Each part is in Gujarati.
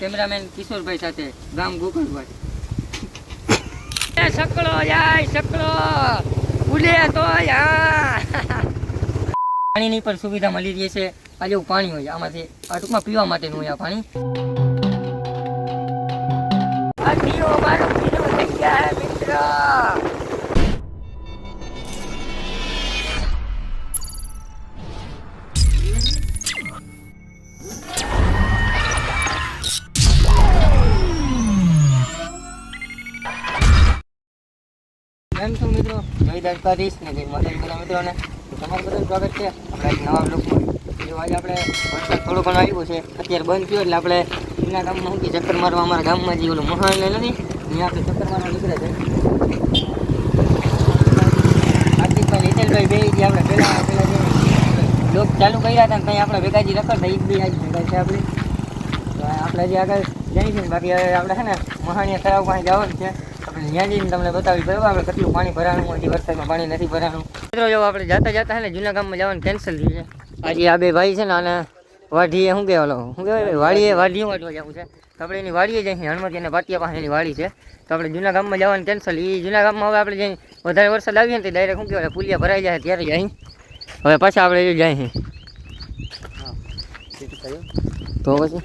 કેમેરામેન કિશોરભાઈ સાથે ગામ ગોકળભાઈ સકળો જાય સકળો. ઉલે તો પાણીની પણ સુવિધા મળી રહી છે. આ જેવું પાણી હોય આમાંથી આ ટૂંકમાં પીવા માટેનું હોય આ પાણી. મિત્ર. મિત્રો કરીશ, ને જય માતાજી બધા મિત્રોને તમારું બધું સ્વાગત છે. આપણે નવા લોકો જો આજે આપણે વરસાદ થોડો ઘણો આવ્યો છે, અત્યારે બંધ થયો એટલે આપણે એના ગામમાં હું ચક્કર મારવા અમારા ગામમાં જે ઓલું મહાન નથી ત્યાં આપણે ચક્કર મારવા નીકળે છે. હાર્દિકભાઈ હિતેલભાઈ બે જે આપણે પહેલાં પહેલાં જે લોક ચાલુ કર્યા હતા ને ત્યાં આપણે ભેગાજી રખડતા એ જ બી આજ ભેગા છે આપણે. આપણે જે આગળ જઈશું ને, બાકી હવે આપણે છે ને મહાણીયા તળાવ પાસે જવાનું છે. આપણે ત્યાં જઈને તમને બતાવી બરાબર? આપણે કેટલું પાણી ભરાણું હજી વરસાદમાં પાણી નથી ભરાણું. મિત્રો જો આપણે જતા જતા ને જૂના ગામમાં જવાનું કેન્સલ થયું છે. આજે આ બે ભાઈ છે ને અને વાઢીએ શું કહેવાલો શું કહેવાય વાડીએ વાઢીઓ વાટવા જવું છે. તો આપણે એની વાડીએ જઈએ હણમતી અને પાટિયા પાસે એની વાડી છે. તો આપણે જૂના ગામમાં જવાનું કેન્સલ એ જૂના ગામમાં હવે આપણે જઈ વધારે વરસાદ આવીએ ને તો ડાયરેક્ટ શું કહેવાય પુલિયા ભરાઈ જાય ત્યારે જઈ હવે પાછા આપણે જઈએ તો પછી?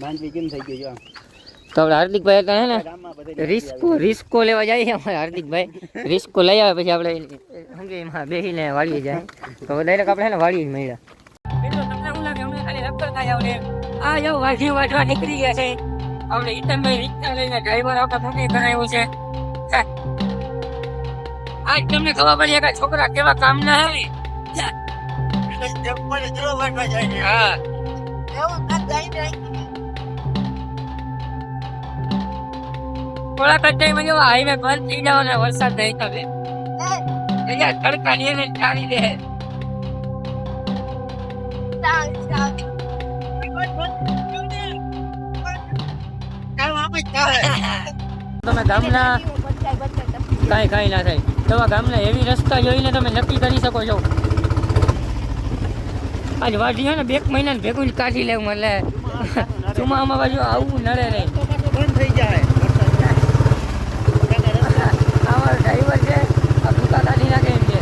બાંધવી કેમ થઈ ગયું જો? તો આપણે હાર્દિકભાઈ હતા હે ને રિસ્કો રિસ્કો લેવા જઈએ અમારે હાર્દિકભાઈ. રિસ્કો લઈ આવે પછી આપણે કે એમાં બેસીને વાળીએ જાય. તો ડાયરેક્ટ આપણે ને વાળીએ જ મળ્યા. આ જો વાઢી વાઢવા નીકળી ગયા છે. આપણે ઈતમભાઈ રિક્ષા લઈને ડ્રાઈવર આપણે ફોન કરાવ્યું છે. આજ તમને ખબર પડી કે છોકરા કેવા કામ ના આવે હા. થોડાક જ ટાઈમ જો હાઈવે બંધ થઈ જાવ ને વરસાદ નહીં તમે અહીંયા તડકા ની એને ટાળી દે તમે ગામના કાંઈ કાંઈ ના થાય. તમે ગામના એવી રસ્તા જોઈને તમે નક્કી કરી શકો છો. આજ વાઢી ને બે મહિના ભેગું કાઢી લેવું એટલે ચોમામાં બાજુ આવું નડે નહીં. બંધ થઈ જાય અમારો ડ્રાઈવર છે આ ભૂકા કાઢી નાખે એમ છે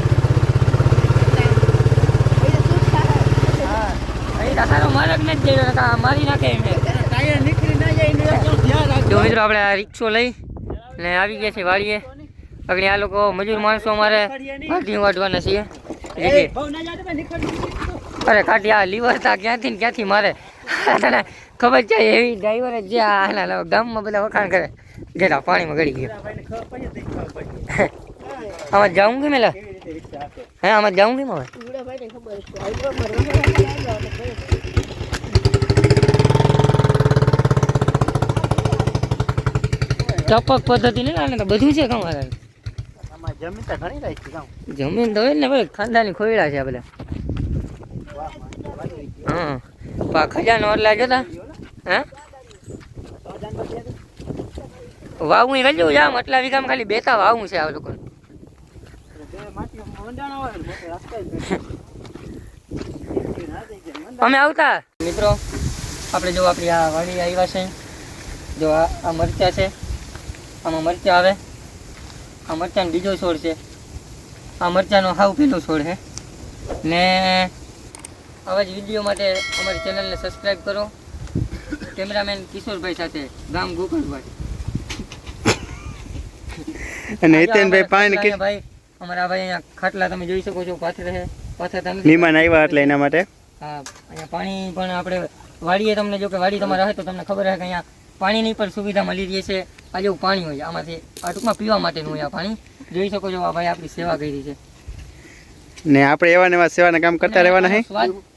હા અહીં રખાનો માર્ગ નથી જઈ રહ્યો મારી નાખે એમ છે ટાયર નીકળી ના જાય એનું એકદમ ધ્યાન રાખજો. જો મિત્રો આપણે આ રિક્ષો લઈ ને આવી ગયા છે વાડીએ આગળ આ લોકો મજૂર માણસો અમારે કાઢી વાટવાના છીએ એ, એટલે બહુ ના જાતો ભાઈ, નીકળ. અરે કાઢી આ લીવર તા ક્યાંથી ને ક્યાંથી મારે તને ખબર છે એવી ડ્રાઈવર જ જે આ આના ગામમાં બધા વખાણ કરે જેના પાણીમાં ગળી ગયો ભાઈને ખબર પડી તો ખબર પડી. આમાં જાઉં કે મેલા કેવી રીતે રિક્ષા આપે. હે આમાં જાઉં કે હવે ટપક પદ્ધતિ નહીં આને તો બધું છે કામ જમીન તો ઘણી રાખી. જમીન તો હોય ને ભાઈ ખાનદાની ખોયડા છે આ બધા વાહ, માં, વાડી રહી ગયો. હા પા ખજાનો એટલા જોતા હા. વાવું ગયું જામ આટલા વીઘામાં ખાલી બેતા વાવું છે આ. મંડાણા. અમે આવતા મિત્રો આપણે જો આપણી આ વાડી આવ્યા છે જો આ મરચા છે આમાં મરચા આવે. આ મરચાનો બીજો છોડ છે. આ મરચાનો હાવ પેલો છોડ છે. ને આવા જ વીડિયો માટે અમારી ચેનલને સબસ્ક્રાઈબ કરો. કેમેરામેન કિશોરભાઈ સાથે ગામ ગોકળભાઈ. અને હિતેનભાઈ પાણી ભાઈ અમારા ભાઈ અહીંયા ખાટલા તમે જોઈ શકો છો પાથરે છે. પાથરતા નથી મહેમાન આવ્યા એટલે એના માટે? હા અહીંયા પાણી પણ આપણે વાડીએ તમને જો કે વાડી તમારે હોય તો તમને ખબર હે કે અહીંયા પાણીની પણ સુવિધા મળી રહી છે. આ જેવું પાણી હોય આમાંથી આ ટૂંકમાં પીવા માટેનું હોય આ પાણી. જોઈ શકો છો આ ભાઈ આપણી સેવા કરી છે. ને આપણે એવા ને એવા સેવાના કામ કરતા રહેવાના હે?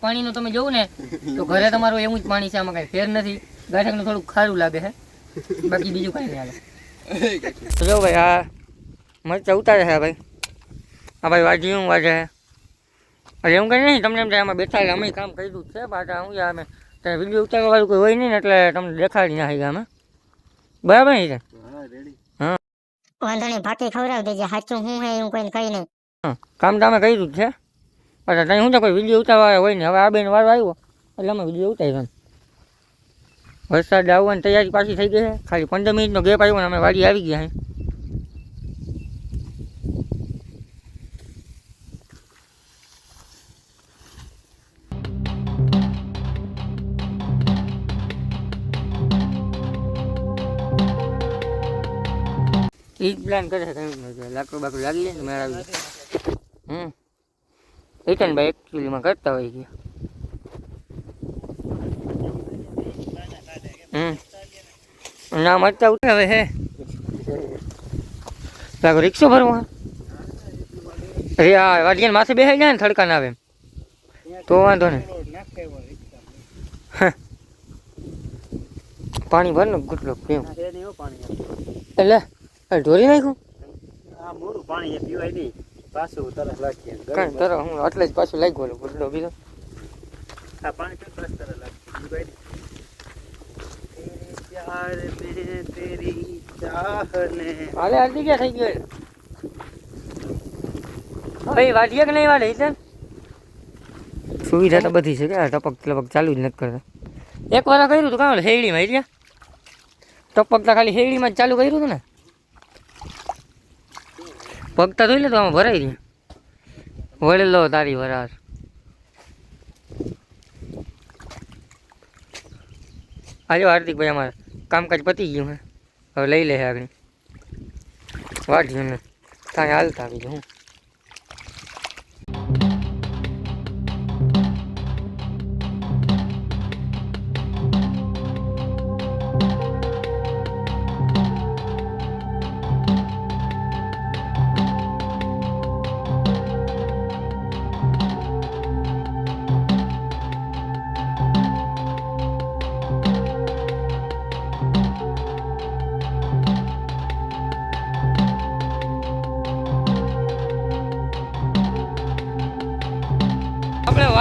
પાણીનો તમે જોવું ને તો ઘરે તમારું એવું જ પાણી છે. આમાં કાંઈ ફેર નથી. ગાંઠકનું થોડું ખારું લાગે છે બાકી બીજું કાંઈ નહીં હાલે. જો ભાઈ આ મરચા ઉતારે છે ભાઈ. આ ભાઈ વાજી હું વાજે. એમ કંઈ નહીં તમને એમ થાય આમાં બેઠા અમે કામ કર્યું છે. પાછા હું અમે ત્યાં વીડિયો ઉતારવા વાળું કોઈ હોય નહીં ને એટલે તમને દેખાડી નાખી ગામે બરાબર નહીં છે વાંધો નહીં ભાતી ખવડાવી દેજે સાચું હું હે એવું કોઈને કહી નહીં. હા કામ તમે કર્યું જ છે. પાછા ત્યાં શું છે કોઈ વીડિયો ઉતારવા હોય ને? હવે આ બેન વારો આવ્યો એટલે અમે વીડિયો ઉતાર્યો વરસાદ આવવાની તૈયારી પાછી થઈ ગઈ છે. ખાલી પંદર મિનિટનો ગેપ આવ્યો ને અમે વાડી આવી ગયા એ જ પ્લાન કરે છે નથી લાકડું બાકડું લાગી લે ને મેળ હમ. જાય હમ ભાઈ એકચ્યુઅલીમાં કરતા હોય ગયા હમ. ના મરતા ઉઠે હવે હે લાગો રિક્ષો ભરવા. અરે હા વાડિયાને માથે બેસાઈ જાય ને થડકા ના આવે તો વાંધો ને પાણી ભર ને ગુટલો પીવું એટલે ઢોરી નાખ્યું? આ મોરું પાણી એ પીવાય નહીં. પાછું તરસ લાગી કાંઈ તરો હું એટલે જ પાછું લાગી ગયો ગુટલો બીજો આ પાણી પીવું તરસ તરસ લાગે પ્યાર મેં તેરી ચાહને. હાલે હાલતી ક્યાં થઈ ગયો. હવે વાડીએ કે નહીં વાડે છે સુવિધા તો બધી છે કે ટપક ટપક ચાલુ જ નથી કરતા. એક વાર કર્યું હતું કાં હેડીમાં એટલે ટપક તો ખાલી હેડીમાં જ ચાલુ કર્યું હતું ને? પગતા ધોઈ લે તો આમાં ભરાઈ ગયું વળેલો તારી વરાર આજે હાર્દિકભાઈ, અમારે કામકાજ પતી ગયું હે હવે લઈ લે આગળ. વાઢ્યું ને ત્યાં હાલતા આવી હું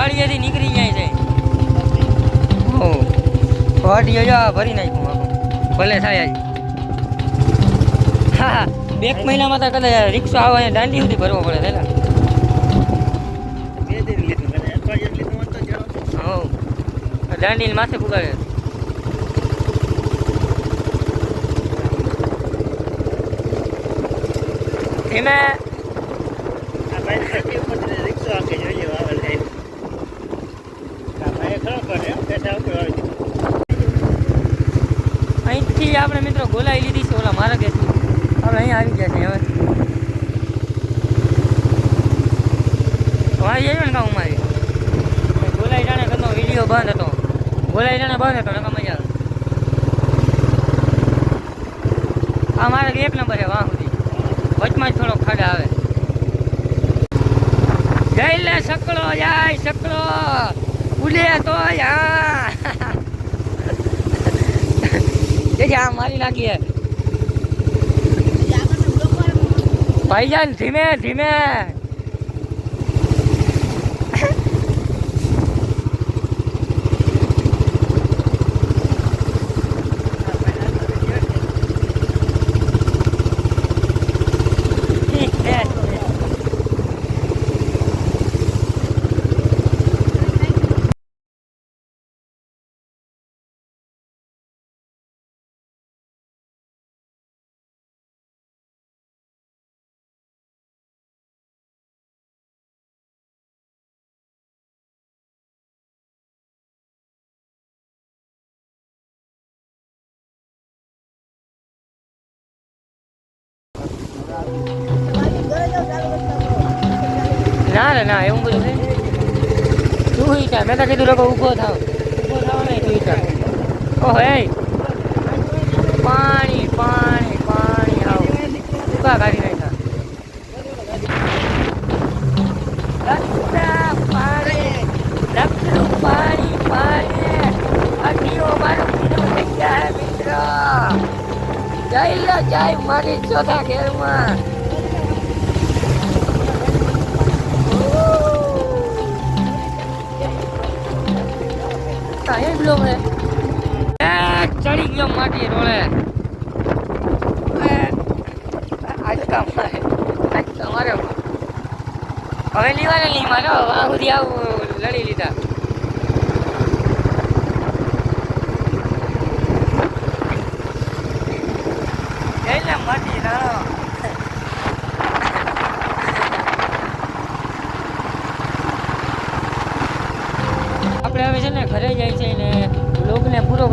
વાડીએથી નીકળી જાય છે. વાડીએ જા ભરી નાખ્યું આખું. ભલે થાય હા બે એક મહિનામાં તો કદાચ રિક્ષા આવે ને દાંડી સુધી ભરવો પડે પેલા દાંડી અને માથે સખી ઉપરથી રિક્ષા આખી જોઈએ વાવલ લઈને. આ ભાઈએ ખરો કરે હો, પેસા ઉપર આવી દીધું. અહીંથી આપણે મિત્રો ગોલાઈ લીધી છે, ઓલા મારા ગેસની આપણે અહીંયા આવી ગયા છે હવે. વાળી આવ્યો ને કાં મારી ગોલાઈ જાણે કદનો વીડિયો બંધ હતો. ગોલાઈ જાણે બંધ હતો નકા મજા આવે. આ મારે એક નંબર છે, વાહ સુધી. વચમાં જ થોડો ખાડા આવે. જય લે સકડો જાય સકડો ઉલે તો યા. મારી નાખીએ. ભાઈજાન ધીમે ધીમે. ના ના ના, એવું બધું તું ઈટા મેં તો કીધું લોકો ઊભો થાવ. ઊભો થાવ નહીં તું ઈટા ઓહો એ પાણી પાણી પાણી, આવ. ઉકા કાઢી નાખ્યા પાણી પાણી પાણી અઢીઓ મારો પીનો થઈ લો જય મારી ચોથા ઘેરમાં. સાહેબ, લો હે ચડી ગયો માટી રોળે. આજ કામ આજ તમારે હવે લીવાને મારો વાહ આવું લડી લીધા. એટલે મટી રહ્યો. આપણે હવે છે ને ઘરે જાય છે ને લોગને પૂરો